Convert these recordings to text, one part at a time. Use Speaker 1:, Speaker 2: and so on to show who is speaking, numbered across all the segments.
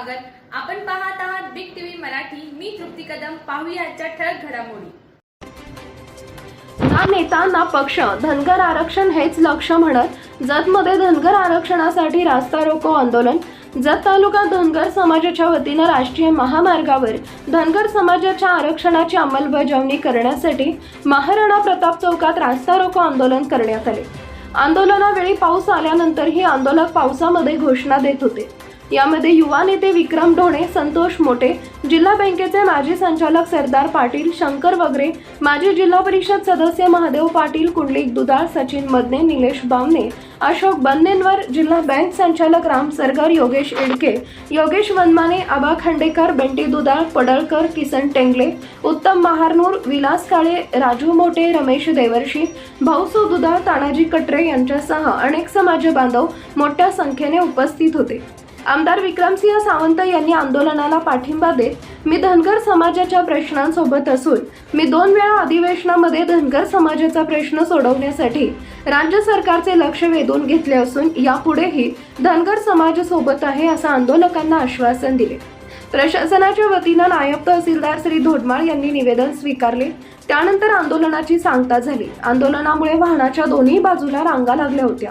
Speaker 1: स्वागत. आपण पाहत आहात बिग टीव्ही मराठी. मी तृप्ती कदम. पाहूया आजच्या ठळक घडामोडी.
Speaker 2: ना नेता ना पक्ष धनगर आरक्षण हेच लक्ष म्हणत जतमध्ये धनगर आरक्षणासाठी रास्ता रोको आंदोलन जत तालुका धनगर समाजाच्या वतीनं राष्ट्रीय महामार्गावर धनगर समाजाच्या आरक्षणाची अंमलबजावणी करण्यासाठी महाराणा प्रताप चौकात रास्ता रोको आंदोलन करण्यात आले. आंदोलनावेळी पाऊस आल्यानंतरही आंदोलक पावसामध्ये घोषणा देत होते. यामध्ये युवा नेते विक्रम ढोणे संतोष मोठे जिल्हा बँकेचे माजी संचालक सरदार पाटील शंकर वगरे माजी जिल्हा परिषद सदस्य महादेव पाटील कुंडलिक दुधाळ सचिन मदने निलेश बामने अशोक बन्नेंवर जिल्हा बँक संचालक राम सरगर योगेश इडके योगेश वनमाने आबा खांडेकर बेंटी दुधाळ पडळकर किसन टेंगले उत्तम महारनूर विलास काळे राजू मोटे रमेश देवर्षी भाऊसो दुधाळ तानाजी कटरे यांच्यासह अनेक समाज बांधव मोठ्या संख्येने उपस्थित होते. आमदार विक्रमसिंह सावंत यांनी आंदोलनाला पाठिंबा देत मी धनगर समाजाच्या प्रश्नांसोबत असून मी दोन वेळा अधिवेशनामध्ये धनगर समाजाचा प्रश्न सोडवण्यासाठी राज्य सरकारचे लक्ष वेधून घेतले असून यापुढेही धनगर समाजासोबत आहे असं आंदोलकांना आश्वासन दिले. प्रशासनाच्या वतीनं नायब तहसीलदार श्री धोडमाळ यांनी निवेदन स्वीकारले. त्यानंतर आंदोलनाची सांगता झाली. आंदोलनामुळे वाहनाच्या दोन्ही बाजूला रांगा लागल्या होत्या.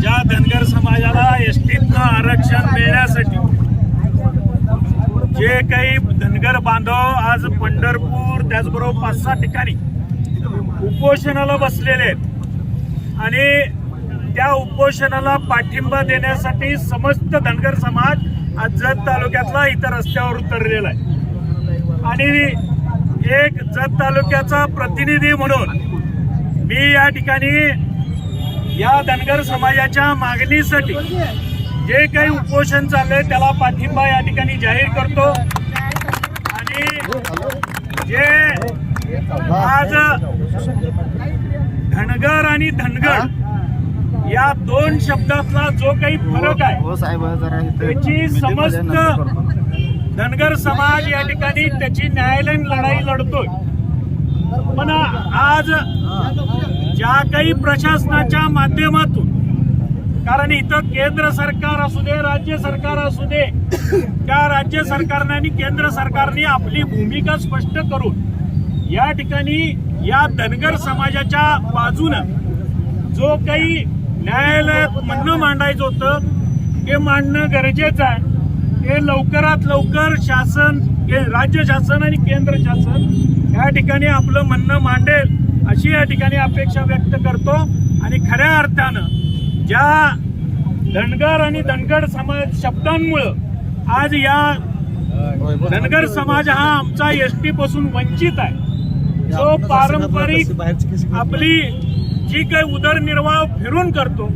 Speaker 3: ज्या धनगर समाजाला एसटीतनं आरक्षण मिळण्यासाठी जे काही धनगर बांधव आज पंढरपूर त्याचबरोबर पाच सहा ठिकाणी उपोषणाला बसलेले आहेत. आणि त्या उपोषणाला पाठिंबा देण्यासाठी समस्त धनगर समाज आज जत तालुक्यातला इतर रस्त्यावर उतरलेला आहे. आणि एक जत तालुक्याचा प्रतिनिधी म्हणून मी या ठिकाणी या धनगर समाजाच्या मागणीसाठी जे काही उपोषण चाललंय त्याला पाठिंबा या ठिकाणी जाहीर करतो आणि जे आज धनगर आणि धनगर या दोन शब्दातला जो काही फरक आहे
Speaker 4: हो इथे
Speaker 3: त्याची समस्त. धनगर समाज या ठिकाणी त्याची न्यायालयीन लढाई लढतोय. पण आज ज्या काही प्रशासनाच्या माध्यमातून कारण इथं केंद्र सरकार असू दे राज्य सरकार असू दे त्या राज्य सरकारने आणि केंद्र सरकारने आपली भूमिका स्पष्ट करून या ठिकाणी या धनगर समाजाच्या बाजूनं जो काही न्यायालयात म्हणणं मांडायचं होतं ते मांडणं गरजेचं आहे. ते लवकरात लवकर शासन राज्य शासन आणि केंद्र शासन या ठिकाणी आपलं म्हणणं मांडेल अशी या ठिकाणी अपेक्षा व्यक्त करतो. आणि खऱ्या अर्थानं ज्या धनगर आणि धनगर समाज शब्दांमुळं आज या धनगर समाज हा आमचा एस टी पासून वंचित आहे. जो पारंपरिक आपली जी काही उदरनिर्वाह फिरून करतो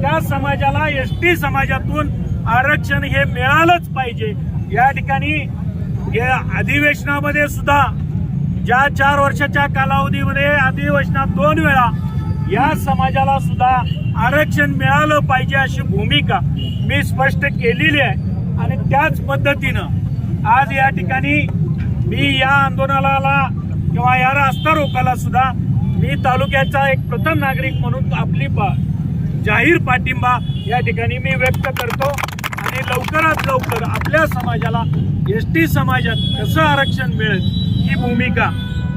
Speaker 3: त्या समाजाला एस टी समाजातून आरक्षण हे मिळालंच पाहिजे. या ठिकाणी या अधिवेशनामध्ये सुद्धा ज्या चार वर्षाच्या कालावधीमध्ये अधिवेशनात दोन वेळा या समाजाला सुद्धा आरक्षण मिळालं पाहिजे अशी भूमिका मी स्पष्ट केलेली आहे. आणि त्याच पद्धतीनं आज या ठिकाणी मी या आंदोलनाला किंवा या रास्ता रोकाला सुद्धा मी तालुक्याचा एक प्रथम नागरिक म्हणून आपली जाहीर पाठिंबा या ठिकाणी मी व्यक्त करतो. आणि लवकरात लवकर आपल्या समाजाला एस टी समाजात कसं आरक्षण मिळेल ही भूमिका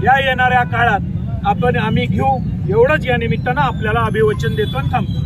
Speaker 3: या येणाऱ्या काळात आपण आम्ही घेऊ. एवढंच या निमित्तानं आपल्याला अभिवचन देतो आणि थांबतो.